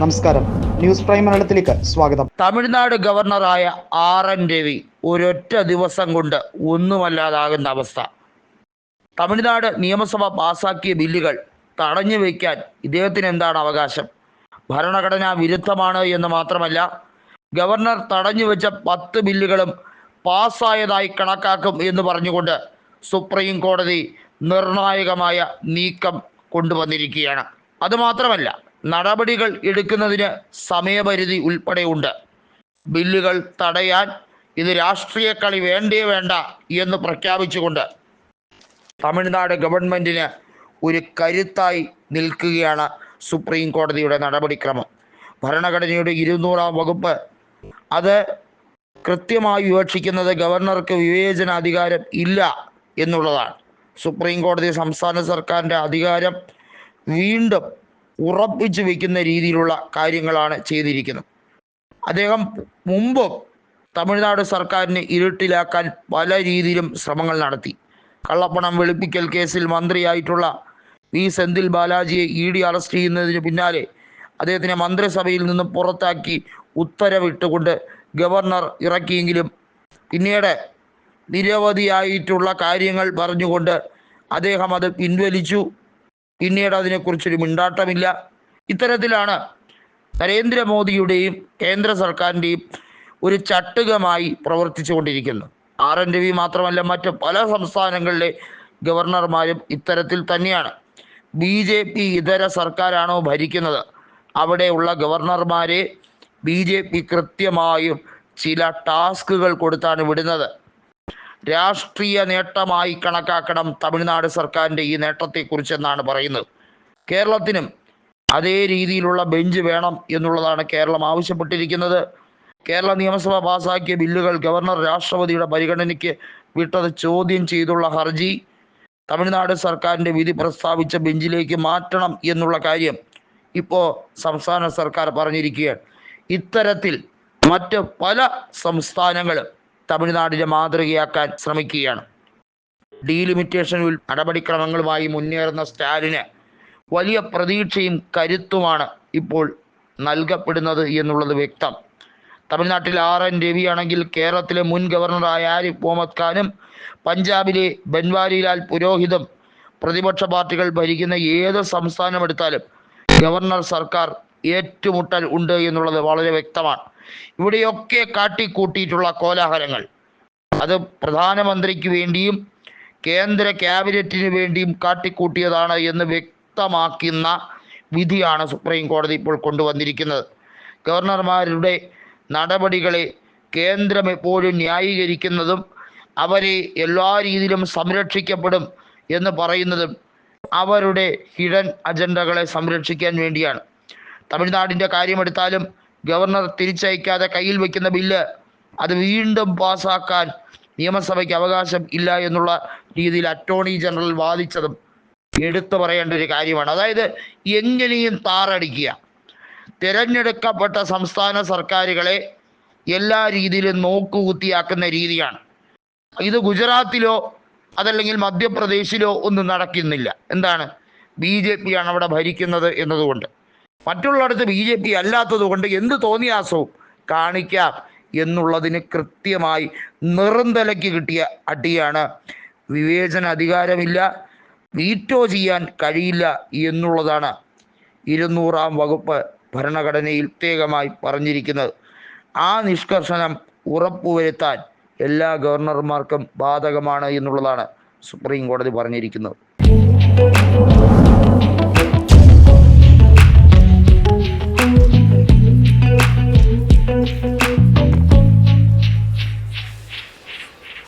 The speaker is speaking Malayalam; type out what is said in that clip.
നമസ്കാരം. ന്യൂസ് പ്രൈം മലയാളത്തിലേക്ക് സ്വാഗതം. തമിഴ്നാട് ഗവർണറായ ആർ എൻ രവി ഒരൊറ്റ ദിവസം കൊണ്ട് ഒന്നുമല്ലാതാകുന്ന അവസ്ഥ. തമിഴ്നാട് നിയമസഭ പാസാക്കിയ ബില്ലുകൾ തടഞ്ഞു വയ്ക്കാൻ ഇദ്ദേഹത്തിന് എന്താണ് അവകാശം? ഭരണഘടനാ വിരുദ്ധമാണ് എന്ന് മാത്രമല്ല ഗവർണർ തടഞ്ഞു വെച്ച പത്ത് ബില്ലുകളും പാസ്സായതായി കണക്കാക്കും എന്ന് പറഞ്ഞുകൊണ്ട് സുപ്രീം കോടതി നിർണായകമായ നീക്കം കൊണ്ടുവന്നിരിക്കുകയാണ്. അതുമാത്രമല്ല നടപടികൾ എടുക്കുന്നതിന് സമയപരിധി ഉൾപ്പെടെയുണ്ട്. ബില്ലുകൾ തടയാൻ ഇത് രാഷ്ട്രീയ കളി വേണ്ടേ വേണ്ട എന്ന് പ്രഖ്യാപിച്ചുകൊണ്ട് തമിഴ്നാട് ഗവൺമെന്റിന് ഒരു കരുത്തായി നിൽക്കുകയാണ് സുപ്രീം കോടതിയുടെ നടപടിക്രമം. ഭരണഘടനയുടെ ഇരുന്നൂറാം വകുപ്പ് അത് കൃത്യമായി വിവക്ഷിക്കുന്നത് ഗവർണർക്ക് വിവേചനാധികാരം ഇല്ല എന്നുള്ളതാണ്. സുപ്രീം കോടതി സംസ്ഥാന സർക്കാരിന്റെ അധികാരം വീണ്ടും ഉറപ്പിച്ചു വെക്കുന്ന രീതിയിലുള്ള കാര്യങ്ങളാണ് ചെയ്തിരിക്കുന്നത്. അദ്ദേഹം മുമ്പും തമിഴ്നാട് സർക്കാരിനെ ഇരുട്ടിലാക്കാൻ പല രീതിയിലും ശ്രമങ്ങൾ നടത്തി. കള്ളപ്പണം വെളുപ്പിക്കൽ കേസിൽ മന്ത്രിയായിട്ടുള്ള വി സെന്തിൽ ബാലാജിയെ ഇ ഡി അറസ്റ്റ് ചെയ്യുന്നതിന് പിന്നാലെ അദ്ദേഹത്തിനെ മന്ത്രിസഭയിൽ നിന്ന് പുറത്താക്കി ഉത്തരവിട്ടുകൊണ്ട് ഗവർണർ ഇറക്കിയെങ്കിലും പിന്നീട് നിരവധിയായിട്ടുള്ള കാര്യങ്ങൾ പറഞ്ഞുകൊണ്ട് അദ്ദേഹം അത് പിൻവലിച്ചു. പിന്നീട് അതിനെക്കുറിച്ചൊരു മിണ്ടാട്ടമില്ല. ഇത്തരത്തിലാണ് നരേന്ദ്രമോദിയുടെയും കേന്ദ്ര സർക്കാരിന്റെയും ഒരു ചട്ടുകമായി പ്രവർത്തിച്ചു കൊണ്ടിരിക്കുന്നത് ആർ എൻ രവി മാത്രമല്ല മറ്റ് പല സംസ്ഥാനങ്ങളിലെ ഗവർണർമാരും ഇത്തരത്തിൽ തന്നെയാണ്. ബി ജെ പി ഇതര സർക്കാരാണോ ഭരിക്കുന്നത്? അവിടെയുള്ള ഗവർണർമാരെ ബി ജെ പി കൃത്യമായും ചില ടാസ്കുകൾ കൊടുത്താണ് വിടുന്നത്. രാഷ്ട്രീയ നേട്ടമായി കണക്കാക്കണം തമിഴ്നാട് സർക്കാരിന്റെ ഈ നേട്ടത്തെക്കുറിച്ചെന്നാണ് പറയുന്നത്. കേരളത്തിനും അതേ രീതിയിലുള്ള ബെഞ്ച് വേണം എന്നുള്ളതാണ് കേരളം ആവശ്യപ്പെട്ടിരിക്കുന്നത്. കേരള നിയമസഭ പാസാക്കിയ ബില്ലുകൾ ഗവർണർ രാഷ്ട്രപതിയുടെ പരിഗണനയ്ക്ക് വിട്ടത് ചോദ്യം ചെയ്തുള്ള ഹർജി. തമിഴ്നാട് സർക്കാരിന്റെ വിധി പ്രസ്താവിച്ച ബെഞ്ചിലേക്ക് മാറ്റണം എന്നുള്ള കാര്യം ഇപ്പോൾ സംസ്ഥാന സർക്കാർ പറഞ്ഞിരിക്കുകയാണ്. ഇത്തരത്തിൽ മറ്റ് പല സംസ്ഥാനങ്ങളും തമിഴ്നാടിനെ മാതൃകയാക്കാൻ ശ്രമിക്കുകയാണ്. ഡീലിമിറ്റേഷൻ നടപടിക്രമങ്ങളുമായി മുന്നേറുന്ന സ്റ്റാലിന് വലിയ പ്രതീക്ഷയും കരുത്തുമാണ് ഇപ്പോൾ നൽകപ്പെടുന്നത് എന്നുള്ളത് വ്യക്തം. തമിഴ്നാട്ടിൽ ആർ എൻ രവിയാണെങ്കിൽ കേരളത്തിലെ മുൻ ഗവർണറായ ആരിഫ് മുഹമ്മദ് ഖാനും പഞ്ചാബിലെ ബൻവാരിലാൽ പുരോഹിതും പ്രതിപക്ഷ പാർട്ടികൾ ഭരിക്കുന്ന ഏത് സംസ്ഥാനം എടുത്താലും ഗവർണർ സർക്കാർ ഏറ്റുമുട്ടൽ ഉണ്ട് എന്നുള്ളത് വളരെ വ്യക്തമാണ്. ഇവിടെയൊക്കെ കാട്ടിക്കൂട്ടിയിട്ടുള്ള കോലാഹലങ്ങൾ. അത് പ്രധാനമന്ത്രിക്ക് വേണ്ടിയും കേന്ദ്ര ക്യാബിനറ്റിന് വേണ്ടിയും കാട്ടിക്കൂട്ടിയതാണ് എന്ന് വ്യക്തമാക്കുന്ന വിധിയാണ് സുപ്രീം കോടതി ഇപ്പോൾ കൊണ്ടുവന്നിരിക്കുന്നത്. ഗവർണർമാരുടെ നടപടികളെ കേന്ദ്രം എപ്പോഴും ന്യായീകരിക്കുന്നതും അവരെ എല്ലാ രീതിയിലും സംരക്ഷിക്കപ്പെടും എന്ന് പറയുന്നതും അവരുടെ ഹിഡൻ അജണ്ടകളെ സംരക്ഷിക്കാൻ വേണ്ടിയാണ്. തമിഴ്നാടിന്റെ കാര്യമെടുത്താലും ഗവർണർ തിരിച്ചയക്കാതെ കയ്യിൽ വെക്കുന്ന ബില്ല് അത് വീണ്ടും പാസാക്കാൻ നിയമസഭയ്ക്ക് അവകാശം ഇല്ല എന്നുള്ള രീതിയിൽ അറ്റോർണി ജനറൽ വാദിച്ചതും എടുത്തു പറയേണ്ട ഒരു കാര്യമാണ്. അതായത് എങ്ങനെയും താറടിക്കുക. തിരഞ്ഞെടുക്കപ്പെട്ട സംസ്ഥാന സർക്കാരുകളെ എല്ലാ രീതിയിലും നോക്കുകുത്തിയാക്കുന്ന രീതിയാണ്. ഇത് ഗുജറാത്തിലോ അതല്ലെങ്കിൽ മധ്യപ്രദേശിലോ ഒന്നും നടക്കുന്നില്ല. എന്താണ്? ബി ജെ പി ആണ് അവിടെ ഭരിക്കുന്നത് എന്നതുകൊണ്ട്. മറ്റുള്ളിടത്ത് ബി ജെ പി അല്ലാത്തത് കൊണ്ട് എന്ത് തോന്നിയാസവും കാണിക്കാം എന്നുള്ളതിന് കൃത്യമായി നിറന്തലയ്ക്ക് കിട്ടിയ അടിയാണ്. വിവേചന അധികാരമില്ല വീറ്റോ ചെയ്യാൻ കഴിയില്ല എന്നുള്ളതാണ് ഇരുന്നൂറാം വകുപ്പ് ഭരണഘടനയിൽ പ്രത്യേകമായി പറഞ്ഞിരിക്കുന്നത്. ആ നിഷ്കർഷണം ഉറപ്പുവരുത്താൻ എല്ലാ ഗവർണർമാർക്കും ബാധകമാണ് എന്നുള്ളതാണ് സുപ്രീം കോടതി പറഞ്ഞിരിക്കുന്നത്.